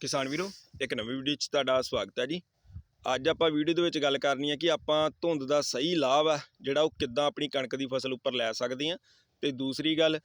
ਕਿਸਾਨ ਵੀਰੋ, ਇੱਕ ਨਵੀਂ ਵੀਡੀਓ 'ਚ ਤੁਹਾਡਾ ਸਵਾਗਤ ਹੈ ਜੀ। ਅੱਜ ਆਪਾਂ ਵੀਡੀਓ ਦੇ ਵਿੱਚ ਗੱਲ ਕਰਨੀ ਹੈ ਕਿ ਆਪਾਂ ਧੁੰਦ ਦਾ ਸਹੀ ਲਾਭ ਆ ਜਿਹੜਾ ਉਹ ਕਿੱਦਾਂ ਆਪਣੀ ਕਣਕ ਦੀ ਫਸਲ ਉੱਪਰ ਲੈ ਸਕਦੇ ਹਾਂ। ਤੇ ਦੂਸਰੀ ਗੱਲ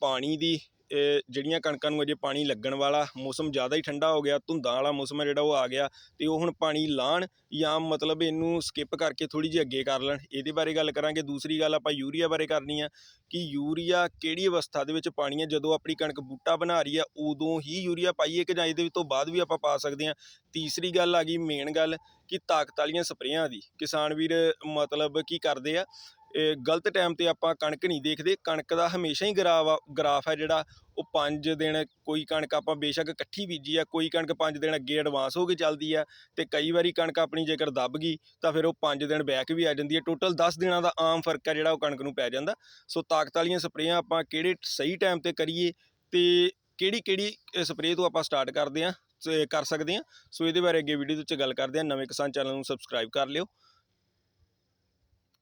ਪਾਣੀ ਦੀ ਜਿਹੜੀਆਂ ਕਣਕਾਂ ਨੂੰ ਅਜੇ ਪਾਣੀ ਲੱਗਣ ਵਾਲਾ ਮੌਸਮ ਜ਼ਿਆਦਾ ਹੀ ਠੰਡਾ ਹੋ ਗਿਆ, ਧੁੰਦਾਂ ਵਾਲਾ ਮੌਸਮ ਹੈ ਜਿਹੜਾ ਉਹ ਆ ਗਿਆ ਅਤੇ ਉਹ ਹੁਣ ਪਾਣੀ ਲਾਉਣ ਜਾਂ ਮਤਲਬ ਇਹਨੂੰ ਸਕਿੱਪ ਕਰਕੇ ਥੋੜ੍ਹੀ ਜਿਹੀ ਅੱਗੇ ਕਰ ਲੈਣ। ਇਹਦੇ ਬਾਰੇ ਗੱਲ ਕਰਾਂਗੇ, ਦੂਸਰੀ ਗੱਲ ਆਪਾਂ ਯੂਰੀਆ ਬਾਰੇ ਕਰਨੀ ਆ, ਕਿ ਯੂਰੀਆ ਕਿਹੜੀ ਅਵਸਥਾ ਦੇ ਵਿੱਚ ਪਾਣੀ ਹੈ ਜਦੋਂ ਆਪਣੀ ਕਣਕ ਬੂਟਾ ਬਣਾ ਰਹੀ ਆ, ਉਦੋਂ ਹੀ ਯੂਰੀਆ ਪਾਈਏ ਕਿ ਜਾਂ ਇਹਦੇ ਤੋਂ ਬਾਅਦ ਵੀ ਆਪਾਂ ਪਾ ਸਕਦੇ ਹਾਂ ਤੀਸਰੀ ਗੱਲ ਆ ਗਈ ਮੇਨ ਗੱਲ, ਕਿ ਤਾਕਤ ਵਾਲੀਆਂ ਸਪਰੇਆਂ ਦੀ। ਕਿਸਾਨ ਵੀਰ, ਮਤਲਬ ਕੀ ਕਰਦੇ ਆ ਇਹ ਗਲਤ ਟਾਈਮ ਤੇ ਆਪਾਂ ਕਣਕ ਨਹੀਂ ਦੇਖਦੇ। ਕਣਕ ਦਾ ਹਮੇਸ਼ਾ ਹੀ ਗਰਾਵ ਆ, ਗਰਾਫ ਹੈ ਜਿਹੜਾ, ਉਹ 5 ਦਿਨ ਕੋਈ ਕਣਕ ਆਪਾਂ ਬੇਸ਼ੱਕ ਇਕੱਠੀ ਬੀਜੀ ਆ, ਕੋਈ ਕਣਕ 5 ਦਿਨ ਅੱਗੇ ਐਡਵਾਂਸ ਹੋ ਕੇ ਚੱਲਦੀ ਆ ਤੇ ਕਈ ਵਾਰੀ ਕਣਕ ਆਪਣੀ ਜੇਕਰ ਦੱਬ ਗਈ, ਤਾਂ ਫਿਰ ਉਹ 5 ਦਿਨ ਬੈਕ ਵੀ ਆ ਜਾਂਦੀ ਹੈ ਟੋਟਲ 10 ਦਿਨਾਂ ਦਾ ਆਮ ਫ਼ਰਕ ਹੈ ਜਿਹੜਾ ਉਹ ਕਣਕ ਨੂੰ ਪੈ ਜਾਂਦਾ। ਸੋ ਤਾਕਤ ਵਾਲੀਆਂ ਸਪਰੇਆਂ ਆਪਾਂ ਕਿਹੜੇ ਸਹੀ ਟਾਈਮ ਤੇ ਕਰੀਏ ਤੇ ਕਿਹੜੀ ਕਿਹੜੀ ਸਪਰੇਅ ਤੋਂ ਆਪਾਂ ਸਟਾਰਟ ਕਰਦੇ ਆ ਕਰ ਸਕਦੇ ਆ। ਸੋ ਇਹਦੇ ਬਾਰੇ ਅੱਗੇ ਵੀਡੀਓ ਦੇ ਵਿੱਚ ਗੱਲ ਕਰਦੇ ਆ। ਨਵੇਂ ਕਿਸਾਨ ਚੈਨਲ ਨੂੰ ਸਬਸਕ੍ਰਾਈਬ ਕਰ ਲਿਓ।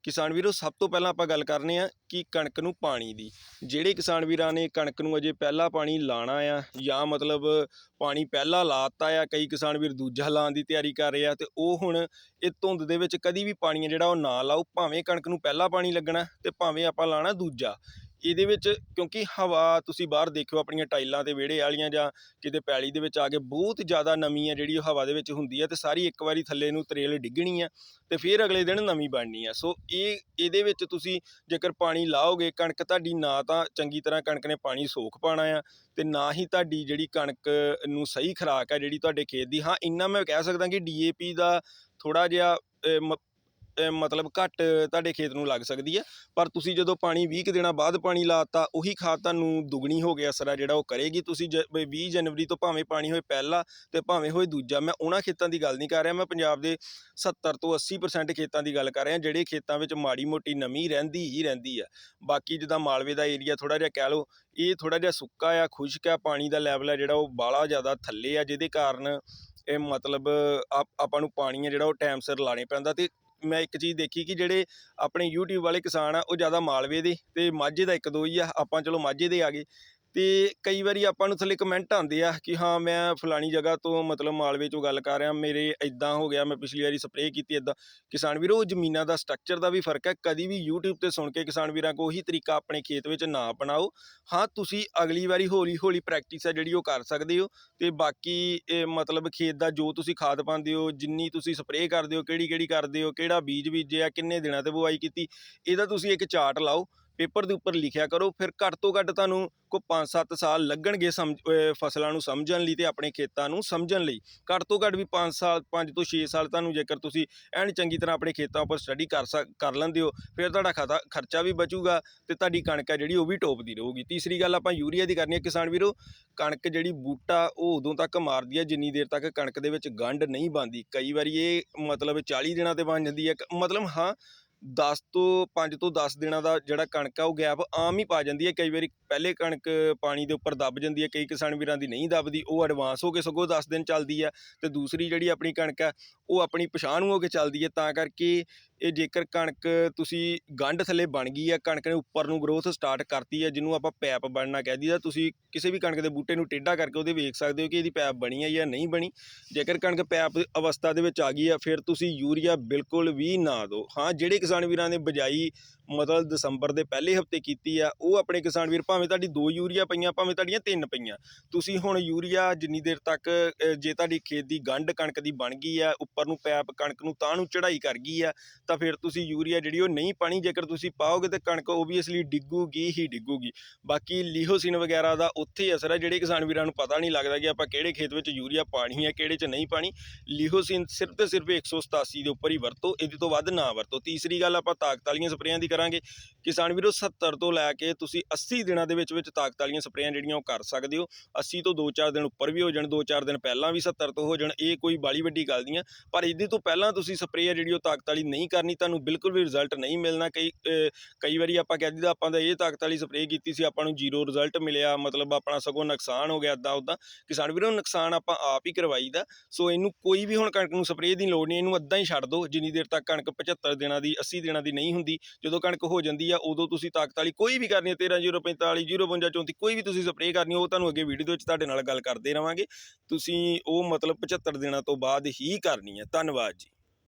ਕਿਸਾਨ ਵੀਰੋ, ਸਭ ਤੋਂ ਪਹਿਲਾਂ ਆਪਾਂ ਗੱਲ ਕਰਨੇ ਆ ਕਿ ਕਣਕ ਨੂੰ ਪਾਣੀ ਦੀ। ਜਿਹੜੇ ਕਿਸਾਨ ਵੀਰਾਂ ਨੇ ਕਣਕ ਨੂੰ ਅਜੇ ਪਹਿਲਾ ਪਾਣੀ ਲਾਣਾ ਆ ਜਾਂ ਮਤਲਬ ਪਾਣੀ ਪਹਿਲਾਂ ਲਾਤਾ ਆ, ਕਈ ਕਿਸਾਨ ਵੀਰ ਦੂਜਾ ਲਾਉਣ ਦੀ ਤਿਆਰੀ ਕਰ ਰਹੇ ਆ ਤੇ ਉਹ ਹੁਣ ਇਹ ਧੁੰਦ ਦੇ ਵਿੱਚ ਕਦੀ ਵੀ ਪਾਣੀ ਆ ਜਿਹੜਾ ਉਹ ਨਾ ਲਾਓ, ਭਾਵੇਂ ਕਣਕ ਨੂੰ ਪਹਿਲਾ ਪਾਣੀ ਲੱਗਣਾ ਤੇ ਭਾਵੇਂ ਆਪਾਂ ਲਾਣਾ ਦੂਜਾ। ਇਹਦੇ ਵਿੱਚ ਕਿਉਂਕਿ ਹਵਾ, ਤੁਸੀਂ ਬਾਹਰ ਦੇਖਿਓ ਆਪਣੀਆਂ ਟਾਈਲਾਂ ਤੇ ਵਿਹੜੇ ਵਾਲੀਆਂ ਜਾਂ ਕਿਤੇ ਪੈਲੀ ਦੇ ਵਿੱਚ ਆ ਕੇ ਬਹੁਤ ਜ਼ਿਆਦਾ ਨਮੀ ਹੈ ਜਿਹੜੀ ਉਹ ਹਵਾ ਦੇ ਵਿੱਚ ਹੁੰਦੀ ਹੈ ਤੇ ਸਾਰੀ ਇੱਕ ਵਾਰੀ ਥੱਲੇ ਨੂੰ ਤਰੇਲ ਡਿੱਗਣੀ ਹੈ ਤੇ ਫਿਰ ਅਗਲੇ ਦਿਨ ਨਵੀਂ ਬਣਨੀ ਹੈ ਸੋ ਇਹ, ਇਹਦੇ ਵਿੱਚ ਤੁਸੀਂ ਜੇਕਰ ਪਾਣੀ ਲਾਓਗੇ, ਕਣਕ ਤੁਹਾਡੀ ਨਾ ਤਾਂ ਚੰਗੀ ਤਰ੍ਹਾਂ ਕਣਕ ਨੇ ਪਾਣੀ ਸੋਖ ਪਾਣਾ ਆ ਤੇ ਨਾ ਹੀ ਤੁਹਾਡੀ ਜਿਹੜੀ ਕਣਕ ਨੂੰ ਸਹੀ ਖੁਰਾਕ ਹੈ ਜਿਹੜੀ ਤੁਹਾਡੇ ਖੇਤ ਦੀ। ਹਾਂ, ਇੰਨਾ ਮੈਂ ਕਹਿ ਸਕਦਾ ਕਿ ਡੀਏਪੀ ਦਾ ਥੋੜਾ ਜਿਹਾ ਮ- ਮਤਲਬ ਘੱਟ ਤੁਹਾਡੇ ਖੇਤ ਨੂੰ ਲੱਗ ਸਕਦੀ ਹੈ। ਪਰ ਤੁਸੀਂ ਜਦੋਂ ਪਾਣੀ 20 ਕੁ ਦਿਨਾਂ ਬਾਅਦ ਪਾਣੀ ਲਾਤਾ, ਉਹੀ ਖਾਦ ਤੁਹਾਨੂੰ ਦੁੱਗਣੀ ਹੋ ਕੇ ਅਸਰ ਆ ਜਿਹੜਾ ਉਹ ਕਰੇਗੀ। ਤੁਸੀਂ ਜ- ਵੀ 20 ਜਨਵਰੀ ਤੋਂ ਭਾਵੇਂ ਪਾਣੀ ਹੋਏ ਪਹਿਲਾ ਤੇ ਭਾਵੇਂ ਹੋਏ ਦੂਜਾ, ਮੈਂ ਉਹਨਾਂ ਖੇਤਾਂ ਦੀ ਗੱਲ ਨਹੀਂ ਕਰ ਰਿਹਾ। ਮੈਂ ਪੰਜਾਬ ਦੇ 70 ਤੋਂ 80% ਖੇਤਾਂ ਦੀ ਗੱਲ ਕਰ ਰਿਹਾ, ਜਿਹੜੇ ਖੇਤਾਂ ਵਿੱਚ ਮਾੜੀ ਮੋਟੀ ਨਮੀ ਰਹਿੰਦੀ ਹੀ ਰਹਿੰਦੀ ਆ ਬਾਕੀ ਜਿੱਦਾਂ ਮਾਲਵੇ ਦਾ ਏਰੀਆ ਥੋੜਾ ਜਿਹਾ ਕਹਿ ਲਓ, ਇਹ ਥੋੜਾ ਜਿਹਾ ਸੁੱਕਾ ਆ, ਖੁਸ਼ਕ ਆ, ਪਾਣੀ ਦਾ ਲੈਵਲ ਆ ਜਿਹੜਾ ਉਹ ਬਾਲਾ ਜ਼ਿਆਦਾ ਥੱਲੇ ਆ, ਜਿਹਦੇ ਕਾਰਨ ਇਹ ਮਤਲਬ ਆਪ- ਆਪਾਂ ਨੂੰ ਪਾਣੀ ਆ ਜਿਹੜਾ ਉਹ ਟਾਈਮ ਸਿਰ ਲਾਣੇ ਪੈਂਦਾ ਤੇ ਮੈਂ ਇੱਕ ਚੀਜ਼ ਦੇਖੀ ਕਿ ਜਿਹੜੇ ਆਪਣੇ YouTube ਵਾਲੇ ਕਿਸਾਨ ਆ, ਉਹ ਜ਼ਿਆਦਾ ਮਾਲਵੇ ਦੇ ਅਤੇ ਮਾਝੇ ਦਾ ਇੱਕ ਦੋ ਹੀ ਆ, ਆਪਾਂ ਚਲੋ ਮਾਝੇ ਦੇ ਆ ਗਏ। ਅਤੇ ਕਈ ਵਾਰੀ ਆਪਾਂ ਨੂੰ ਥੱਲੇ ਕਮੈਂਟ ਆਉਂਦੇ ਆ ਕਿ ਹਾਂ, ਮੈਂ ਫਲਾਣੀ ਜਗ੍ਹਾ ਤੋਂ ਮਤਲਬ ਮਾਲਵੇ ਚੋਂ ਗੱਲ ਕਰ ਰਿਹਾ, ਮੇਰੇ ਇਦਾਂ ਹੋ ਗਿਆ, ਮੈਂ ਪਿਛਲੀ ਵਾਰੀ ਸਪਰੇਅ ਕੀਤੀ ਇਦਾਂ ਕਿਸਾਨ ਵੀਰੋ, ਉਹ ਜ਼ਮੀਨਾਂ ਦਾ ਸਟਰਕਚਰ ਦਾ ਵੀ ਫ਼ਰਕ ਹੈ, ਕਦੀ ਵੀ YouTube ਤੇ ਸੁਣ ਕੇ ਕਿਸਾਨ ਵੀਰਾਂ ਕੋ ਉਹੀ ਤਰੀਕਾ ਆਪਣੇ ਖੇਤ ਵਿੱਚ ਨਾ ਅਪਣਾਓ। ਹਾਂ, ਤੁਸੀਂ ਅਗਲੀ ਵਾਰੀ ਹੌਲੀ ਹੌਲੀ ਪ੍ਰੈਕਟਿਸ ਹੈ ਜਿਹੜੀ ਉਹ ਕਰ ਸਕਦੇ ਹੋ ਤੇ ਬਾਕੀ ਇਹ ਮਤਲਬ ਖੇਤ ਦਾ ਜੋ ਤੁਸੀਂ ਖਾਦ ਪਾਉਂਦੇ ਹੋ, ਜਿੰਨੀ ਤੁਸੀਂ ਸਪਰੇਅ ਕਰਦੇ ਹੋ ਕਿਹੜੀ ਕਿਹੜੀ ਕਰਦੇ ਹੋ, ਕਿਹੜਾ ਬੀਜ ਬੀਜਿਆ, ਕਿੰਨੇ ਦਿਨਾਂ ਤੇ ਬੁਆਈ ਕੀਤੀ, ਇਹਦਾ ਤੁਸੀਂ ਇੱਕ ਚਾਰਟ ਲਾਓ। ਪੇਪਰ ਦੇ ਉੱਪਰ ਲਿਖਿਆ ਕਰੋ, ਫਿਰ ਘੱਟ ਤੋਂ ਘੱਟ ਤੁਹਾਨੂੰ ਕੋ 5-7 ਸਾਲ ਲੱਗਣਗੇ ਸਮਝ ਫਸਲਾਂ ਨੂੰ ਸਮਝਣ ਲਈ ਤੇ ਆਪਣੇ ਖੇਤਾਂ ਨੂੰ ਸਮਝਣ ਲਈ। ਘੱਟ ਤੋਂ ਘੱਟ ਵੀ 5 ਸਾਲ 5 ਤੋਂ 6 ਸਾਲ ਤੁਹਾਨੂੰ ਜੇਕਰ ਤੁਸੀਂ ਐਨ ਚੰਗੀ ਤਰ੍ਹਾਂ ਆਪਣੇ ਖੇਤਾਂ ਉੱਪਰ ਸਟੱਡੀ ਕਰ ਸਕ, ਕਰ ਲੈਂਦੇ ਹੋ, ਫਿਰ ਤੁਹਾਡਾ ਖਾਤਾ, ਖਰਚਾ ਵੀ ਬਚੂਗਾ ਤੇ ਤੁਹਾਡੀ ਕਣਕ ਹੈ ਜਿਹੜੀ ਉਹ ਵੀ ਟੋਪ ਦੀ ਰਹੂਗੀ। ਤੀਸਰੀ ਗੱਲ ਆਪਾਂ ਯੂਰੀਆ ਦੀ ਕਰਨੀ ਹੈ ਕਿਸਾਨ ਵੀਰੋ, ਕਣਕ ਜਿਹੜੀ ਬੂਟਾ ਉਹ ਉਦੋਂ ਤੱਕ ਮਾਰਦੀ ਹੈ ਜਿੰਨੀ ਦੇਰ ਤੱਕ ਕਣਕ ਦੇ ਵਿੱਚ ਗੰਢ ਨਹੀਂ ਬਣਦੀ। ਕਈ ਵਾਰੀ ਇਹ ਮਤਲਬ 40 ਦਿਨਾਂ ਤੇ ਬਣ ਜਾਂਦੀ ਹੈ ਮਤਲਬ ਹਾਂ 10 ਤੋਂ 5 ਤੋਂ 10 ਦਿਨਾਂ ਦਾ ਜਿਹੜਾ ਕਣਕ ਆ, ਉਹ ਗੈਪ ਆਮ ਹੀ ਪਾ ਜਾਂਦੀ ਹੈ। ਕਈ ਵਾਰੀ ਪਹਿਲੇ ਕਣਕ ਪਾਣੀ ਦੇ ਉੱਪਰ ਦੱਬ ਜਾਂਦੀ ਹੈ, ਕਈ ਕਿਸਾਨ ਵੀਰਾਂ ਦੀ ਨਹੀਂ ਦੱਬਦੀ, ਉਹ ਐਡਵਾਂਸ ਹੋ ਕੇ ਸਗੋਂ 10 ਦਿਨ ਚੱਲਦੀ ਆ ਅਤੇ ਦੂਸਰੀ ਜਿਹੜੀ ਆਪਣੀ ਕਣਕ ਆ ਉਹ ਆਪਣੀ ਪਛਾਣ ਹੋ ਕੇ ਚੱਲਦੀ ਹੈ। ਤਾਂ ਕਰਕੇ ਇਹ ਜੇਕਰ ਕਣਕ ਤੁਸੀਂ ਗੰਢ ਥੱਲੇ ਬਣ ਗਈ ਹੈ ਕਣਕ ਨੇ ਉੱਪਰ ਨੂੰ ਗਰੋਥ ਸਟਾਰਟ ਕਰਤੀ ਹੈ ਜਿਹਨੂੰ ਆਪਾਂ ਪੈਪ ਬਣਨਾ ਕਹਿ ਦਈਦਾ, ਤੁਸੀਂ ਕਿਸੇ ਵੀ ਕਣਕ ਦੇ ਬੂਟੇ ਨੂੰ ਟੇਢਾ ਕਰਕੇ ਉਹਦੇ ਵੇਖ ਸਕਦੇ ਹੋ ਕਿ ਇਹਦੀ ਪੈਪ ਬਣੀ ਹੈ ਜਾਂ ਨਹੀਂ ਬਣੀ। ਜੇਕਰ ਕਣਕ ਪੈਪ ਅਵਸਥਾ ਦੇ ਵਿੱਚ ਆ ਗਈ ਆ, ਫਿਰ ਤੁਸੀਂ ਯੂਰੀਆ ਬਿਲਕੁਲ ਵੀ ਨਾ ਦਿਓ। ਹਾਂ, ਜਿਹੜੇ ਕਿਸਾਨ ਵੀਰਾਂ ਨੇ ਬਜਾਈ ਮਤਲਬ ਦਸੰਬਰ ਦੇ ਪਹਿਲੇ ਹਫ਼ਤੇ ਕੀਤੀ ਆ, ਉਹ ਆਪਣੇ ਕਿਸਾਨ ਵੀਰ ਭਾਵੇਂ ਤੁਹਾਡੀ ਦੋ ਯੂਰੀਆ ਪਈਆਂ, ਭਾਵੇਂ ਤੁਹਾਡੀਆਂ ਤਿੰਨ ਪਈਆਂ। ਤੁਸੀਂ ਹੁਣ ਯੂਰੀਆ ਜਿੰਨੀ ਦੇਰ ਤੱਕ ਜੇ ਤੁਹਾਡੀ ਖੇਤ ਦੀ ਗੰਢ ਕਣਕ ਦੀ ਬਣ ਗਈ ਆ, ਉੱਪਰ ਨੂੰ ਪੈਪ ਕਣਕ ਨੂੰ ਤਾਂ ਨੂੰ ਚੜਾਈ ਕਰ ਗਈ ਆ ਤਾਂ ਫਿਰ ਤੁਸੀਂ ਯੂਰੀਆ ਜਿਹੜੀ ਉਹ ਨਹੀਂ ਪਾਣੀ, ਜੇਕਰ ਤੁਸੀਂ ਪਾਓਗੇ ਤੇ ਕਣਕ ਓਬਵੀਅਸਲੀ ਡਿੱਗੂਗੀ, ਹੀ ਡਿੱਗੂਗੀ। ਬਾਕੀ ਲੀਹੋਸਿਨ ਵਗੈਰਾ ਦਾ ਉੱਥੇ ਹੀ ਅਸਰ ਹੈ, ਜਿਹੜੇ ਕਿਸਾਨ ਵੀਰਾਂ ਨੂੰ ਪਤਾ ਨਹੀਂ ਲੱਗਦਾ ਕਿ ਆਪਾਂ ਕਿਹੜੇ ਖੇਤ ਵਿੱਚ ਯੂਰੀਆ ਪਾਣੀ ਹੈ, ਕਿਹੜੇ 'ਚ ਨਹੀਂ ਪਾਣੀ। ਲੀਹੋਸਿਨ ਸਿਰਫ ਤੇ ਸਿਰਫ 187 ਦੇ ਉੱਪਰ ਹੀ ਵਰਤੋ, ਇਹਦੇ ਤੋਂ ਵੱਧ ਨਾ ਵਰਤੋ। ਤੀਸਰੀ ਗੱਲ ਆਪਾਂ ਤਾਕਤ ਵਾਲੀਆਂ ਸਪਰੇਆਂ ਦੀ ਕਰਾਂਗੇ। ਕਿਸਾਨ ਵੀਰੋ 70 ਤੋਂ ਲੈ ਕੇ ਤੁਸੀਂ 80 ਦਿਨਾਂ ਦੇ ਵਿੱਚ ਵਿੱਚ ਤਾਕਤ ਵਾਲੀਆਂ ਸਪਰੇਆਂ ਜਿਹੜੀਆਂ ਉਹ ਕਰ ਸਕਦੇ ਹੋ। 80 ਤੋਂ 2-4 ਦਿਨ ਉੱਪਰ ਵੀ ਹੋ ਜਾਣ 2-4 ਦਿਨ ਪਹਿਲਾਂ ਵੀ 70 ਤੋਂ ਹੋ ਜਾਣ, ਇਹ ਕੋਈ ਬਾਲੀ ਵੱਡੀ ਗੱਲ ਨਹੀਂ ਆ ਪਰ ਇਹਦੇ ਤੋਂ ਪਹਿਲਾਂ ਤੁਸੀਂ ਸਪਰੇਅ ਜਿਹੜੀ ਉਹ ਤਾਕਤ ਵਾਲੀ ਨਹੀਂ ਕਰ ਕਰਨੀ, ਤੁਹਾਨੂੰ ਬਿਲਕੁਲ ਵੀ ਰਿਜ਼ਲਟ ਨਹੀਂ ਮਿਲਣਾ। ਕਈ ਕਈ ਵਾਰੀ ਆਪਾਂ ਕਹਿ ਦਿੰਦਾ ਆਪਾਂ ਤਾਂ ਇਹ ਤਾਕਤ ਵਾਲੀ ਸਪਰੇਅ ਕੀਤੀ ਸੀ, ਆਪਾਂ ਨੂੰ ਜ਼ੀਰੋ ਰਿਜ਼ਲਟ ਮਿਲਿਆ, ਮਤਲਬ ਆਪਣਾ ਸਗੋਂ ਨੁਕਸਾਨ ਹੋ ਗਿਆ ਅੱਦਾ ਉੱਦਾਂ ਕਿਸਾਨ ਵੀਰੋ, ਨੁਕਸਾਨ ਆਪਾਂ ਆਪ ਹੀ ਕਰਵਾਈਦਾ ਸੋ ਇਹਨੂੰ ਕੋਈ ਵੀ ਹੁਣ ਕਣਕ ਨੂੰ ਸਪਰੇਅ ਦੀ ਲੋੜ ਨਹੀਂ, ਇਹਨੂੰ ਅੱਧਾ ਹੀ ਛੱਡ ਦਿਓ ਜਿੰਨੀ ਦੇਰ ਤੱਕ ਕਣਕ 75 ਦਿਨਾਂ ਦੀ 80 ਦਿਨਾਂ ਦੀ ਨਹੀਂ ਹੁੰਦੀ। ਜਦੋਂ ਕਣਕ ਹੋ ਜਾਂਦੀ ਆ, ਉਦੋਂ ਤੁਸੀਂ ਤਾਕਤ ਵਾਲੀ ਕੋਈ ਵੀ ਕਰਨੀ ਹੈ 13045 052 34 ਕੋਈ ਵੀ ਤੁਸੀਂ ਸਪਰੇਅ ਕਰਨੀ ਉਹ ਤੁਹਾਨੂੰ ਅੱਗੇ ਵੀਡੀਓ ਦੇ ਵਿੱਚ ਤੁਹਾਡੇ ਨਾਲ ਗੱਲ ਕਰਦੇ ਰਵਾਂਗੇ। ਤੁਸੀਂ ਉਹ ਮਤਲਬ 75 ਦਿਨਾਂ ਤੋਂ ਬਾਅਦ ਹੀ ਕਰਨੀ ਹੈ ਧੰਨਵਾਦ ਜੀ।